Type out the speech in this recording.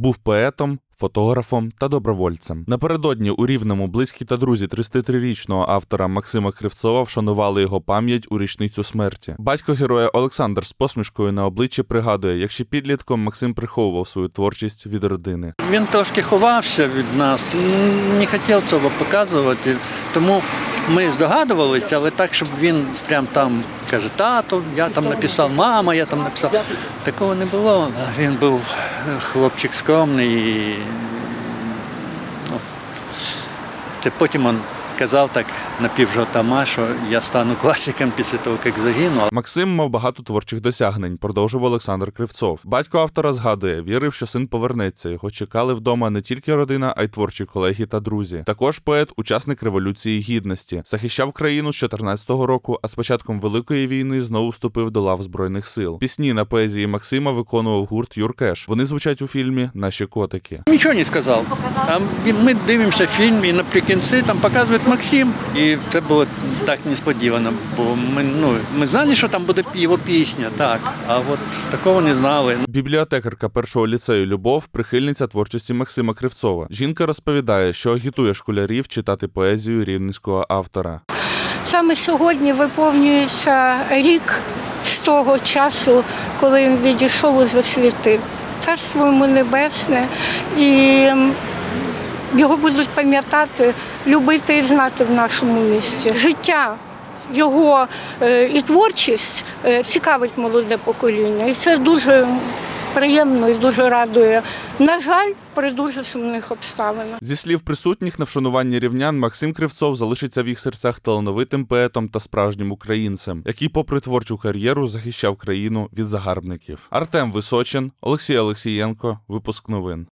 був поетом. Фотографом та добровольцем напередодні у рівному близькі та друзі 33-річного автора Максима Кривцова вшанували його пам'ять у річницю смерті. Батько героя Олександр з посмішкою на обличчі пригадує, як ще підлітком Максим приховував свою творчість від родини. Він трошки ховався від нас, не хотів цього показувати, тому ми здогадувалися, але так, щоб він прям там каже, тато, я там написав, мама, я там написав. Такого не було. Він був е, хлопчик скромний. І, ну, це потім він казав так напівжартома, що я стану класиком після того, як загину. Максим мав багато творчих досягнень, продовжив Олександр Кривцов. Батько автора згадує, вірив, що син повернеться. Його чекали вдома не тільки родина, а й творчі колеги та друзі. Також поет, учасник революції гідності, захищав країну з 14-го року, а з початком великої війни знову вступив до лав збройних сил. Пісні на поезії Максима виконував гурт Юркеш. Вони звучать у фільмі Наші котики. Нічого не сказав. Там ми дивимося фільм і наприкінці там показують Максим. І це було так несподівано, бо ми, ну, ми знали, що там буде його пісня, так, а от такого не знали. Бібліотекарка першого ліцею Любов, прихильниця творчості Максима Кривцова. Жінка розповідає, що агітує школярів читати поезію рівненського автора. Саме сьогодні виповнюється рік з того часу, коли він відійшов із освіти. Царство йому небесне, і його будуть пам'ятати, любити і знати в нашому місті. Життя його е, і творчість е, цікавить молоде покоління. І це дуже приємно і дуже радує. На жаль, при дуже сумних обставинах. Зі слів присутніх на вшануванні рівнян, Максим Кривцов залишиться в їх серцях талановитим поетом та справжнім українцем, який, попри творчу кар'єру, захищав країну від загарбників. Артем Височин, Олексій Олексієнко, випуск новин.